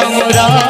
Ram